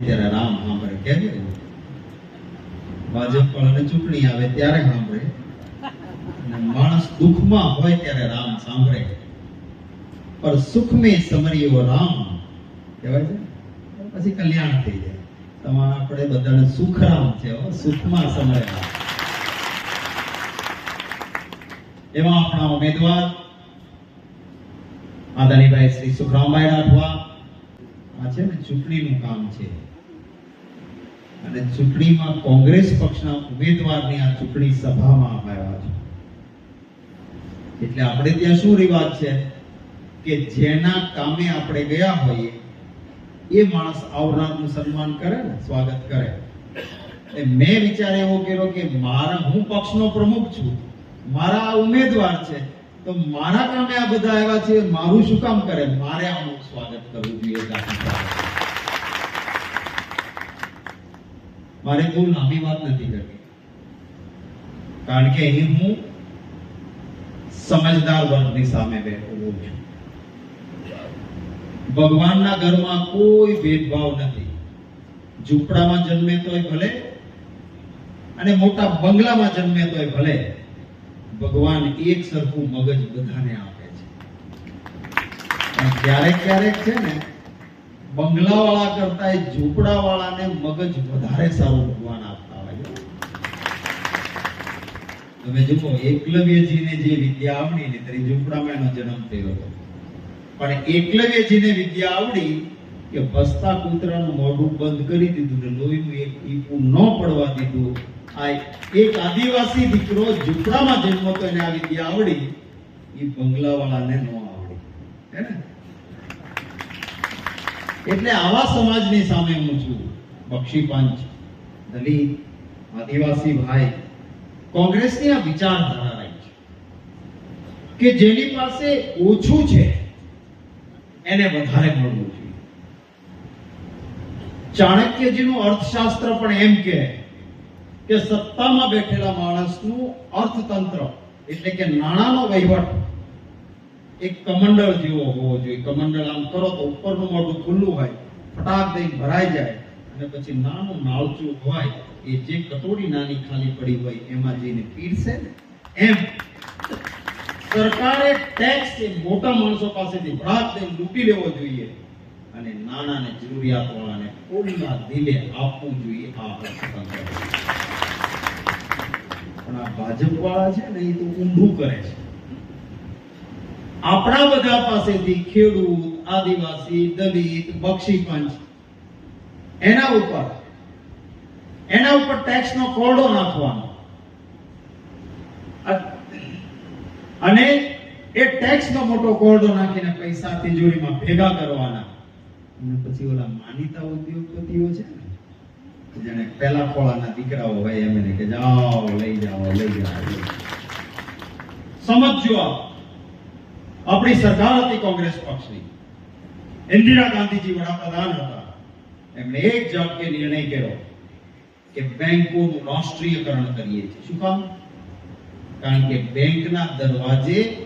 ત્યારે રામ સાંભળે કેમ ભાજપ વાળાને ચૂંટણી આવે ત્યારે સાંભળે. માણસ દુઃખમાં હોય ત્યારે રામ સાંભળે. પણ સુખ મેં સમરિયો રામ, કહેવાય છે પછી કલ્યાણ થઈ જાય. તમારા આપણે બધાને સુખરામ છે સુખમાં સમરે એમાં આપણા ઉમેદવાર આદાનીભાઈ શ્રી સુખરામભાઈ રાઠવા. આ છે ને ચૂંટણીનું કામ છે. અને ચૂંટણીમાં કોંગ્રેસ પક્ષના ઉમેદવારની આ ચૂંટણી સભામાં આવ્યા છે. એટલે આપણે ત્યાં શું રિવાજ છે? કે જેના કામે આપણે ગયા હોઈએ, એ માણસ આવનારનું સન્માન કરે ને, સ્વાગત કરે. એટલે મેં વિચાર એવો કર્યો કે મારા, હું પક્ષનો પ્રમુખ છું, મારા આ ઉમેદવાર છે, તો મારા કામે આ બધા આવ્યા છે, મારું શું કામ કરે? મારે આનું સ્વાગત કરવું જોઈએ જાતિ સાથે. મારે બહુ લાંબી વાત નથી કરવી. કારણ કે અહીં હું સમજદાર વર્ગની સામે બેઠો છું. ભગવાનના ઘરમાં કોઈ ભેદભાવ નથી. ઝૂંપડામાં જન્મે તોય ભલે અને મોટા બંગલામાં જન્મે તોય ભલે, ભગવાન એક સરખું મગજ બધાને આપે છે. ક્યારેક ક્યારેક છે ને બંગલાવાળા કરતા ઝૂંપડાવાળાને મગજ વધારે સારું ભગવાન આપતા હોય. તમે જુઓ, એકલવ્યજીને જે વિદ્યા આવડી ને ત્યારે ઝૂંપડામાં એનો જન્મ થયો હતો. પણ એકલવ્યજીને વિદ્યા આવડી કે ભસતા કૂતરાનું મોઢું બંધ કરી દીધું ને લોહીનું એક ટીપું ન પડવા દીધું. આ એક આદિવાસી દીકરો ઝૂંપડામાં જન્મ તો એને આ વિદ્યા આવડી. એ બંગલાવાળાને ન આવડી. હે ને? એટલે આવા સમાજની સામે હું છું. બક્ષી પંચ, દલિત, આદિવાસી ભાઈ, કોંગ્રેસની આ વિચારધારા રહી છે. કે જેની પાસે ઓછું છે, એને વધારે મળવું જોઈએ. ચાણક્યજીનું અર્થશાસ્ત્ર પણ એમ કહે કે સત્તામાં બેઠેલા માણસનું અર્થતંત્ર, એટલે કે નાણાંનો વહીવટ એક કમંડળ જેવો હોવો જોઈએ. કમંડળ આમ કરો તો ઉપરનું મોઢું ખુલ્લું હોય, ફટાક દઈ ભરાઈ જાય અને પછી નાનું નાળચું હોય, એ જે કટોરી નાની ખાલી પડી હોય, એમાં જઈને પીરસે એમ. સરકારે ટેક્સ એ મોટા માણસો પાસેથી ભરાક દઈ લૂંટી લેવો જોઈએ અને નાના ને જરૂરિયાત વાળાને ખોડીના દિલે આપવું જોઈએ આ અર્થતંત્ર પણ આ ભાજપ વાળા છે ને, એ તો ઊંધું કરે છે. આપણા બધા પાસેથી ખેડૂત, આદિવાસી, દલિત, બક્ષી પંચ, એના ઉપર એના ઉપર ટેક્સ નો કોરડો નાખવાનો. અને એ ટેક્સ નો મોટો કોરડો નાખીને પૈસા તિજોરીમાં ભેગા કરવાના. અને પછી ઓલા માનીતા ઉદ્યોગપતિઓ છે ને, જેને પેલા ખોળાના દીકરાઓ હોય એમ એને કે જાઓ, લઈ જાઓ લઈ જાઓ. સમજજો આપ. આપણી સરકાર હતી કોંગ્રેસ પક્ષની. ઇન્દિરા ગાંધીજી વડાપ્રધાન હતા. એમણે એક ઝાટકે નિર્ણય કર્યો કે બેંકોનું રાષ્ટ્રીયકરણ કરીએ છીએ. શું કામ? કારણ કે બેંકના દરવાજે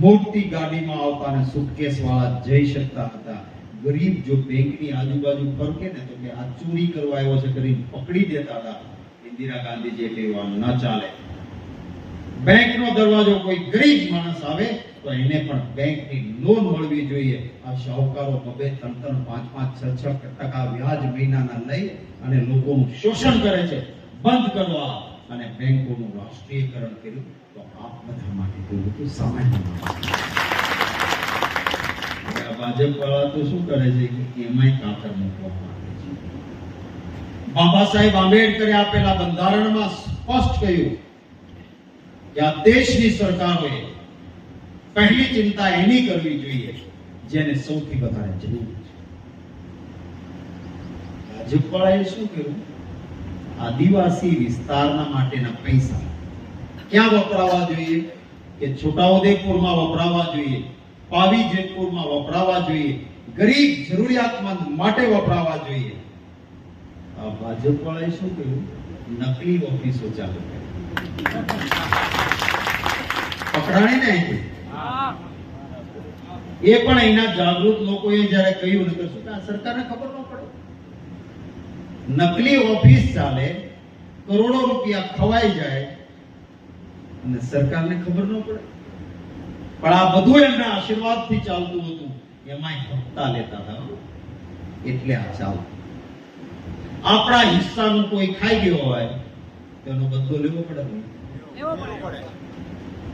મોટી ગાડીમાં આવતા અને સુટકેસ વાળા જઈ શકતા હતા. ગરીબ જો બેંકની આજુબાજુ ફરકે ને તો કે આ ચોરી કરવા આવ્યો છે કરીને પકડી દેતા હતા. ઇન્દિરા ગાંધીજી એટલે ન ચાલે. બેંકનો દરવાજો કોઈ ગરીબ માણસ આવે, તો એને પણ બેંકની લોન મળવી જોઈએ. આ શાહુકારો બબે ત્રણ ત્રણ પાંચ પાંચ છ છ ટકા વ્યાજ મહિનાના લઈ અને લોકોનું શોષણ કરે છે. બંધ કરવા અને બેંકોનું રાષ્ટ્રીયકરણ કર્યું, તો આપ બધા માટે જોયું હતું સામાન્ય ભાજપ વાળા તો શું કરે છે કે એમાંય કાતર મૂકવા માંગે છે. બાબા સાહેબ આંબેડકરે આપેલા બંધારણમાં સ્પષ્ટ કહ્યું આ દેશની સરકારોએ પહેલી ચિંતા એની કરવી જોઈએ જેને સૌથી વધારે જરૂર છે. ભાજપવાળાએ શું કર્યું? આદિવાસી વિસ્તારના માટેના પૈસા ક્યાં વપરાવા જોઈએ? કે છોટાઉદેપુરમાં વપરાવા જોઈએ? પાવી જેતપુરમાં વપરાવા જોઈએ? ગરીબ જરૂરિયાતમંદ માટે વપરાવા જોઈએ? આ ભાજપવાળાએ શું કર્યું? નકલી ઓફિસો ચાલુ કરી. પકડાણી ને અહીંથી એ પણ અહીંના જાગૃત લોકોએ જ્યારે કહ્યું ને આ સરકારને ખબર ન પડે. નકલી ઓફિસ ચાલે, કરોડો રૂપિયા ખવાઈ જાય, અને સરકારને ખબર ન પડે. પણ આ બધું એમના આશીર્વાદથી ચાલતું હતું. એમાંય હપ્તા લેતા હતા એટલે આ ચાલતું આપણા હિસ્સાનું કોઈ ખાઈ ગયો હોય, તો એનો બદલો લેવો પડે. ને?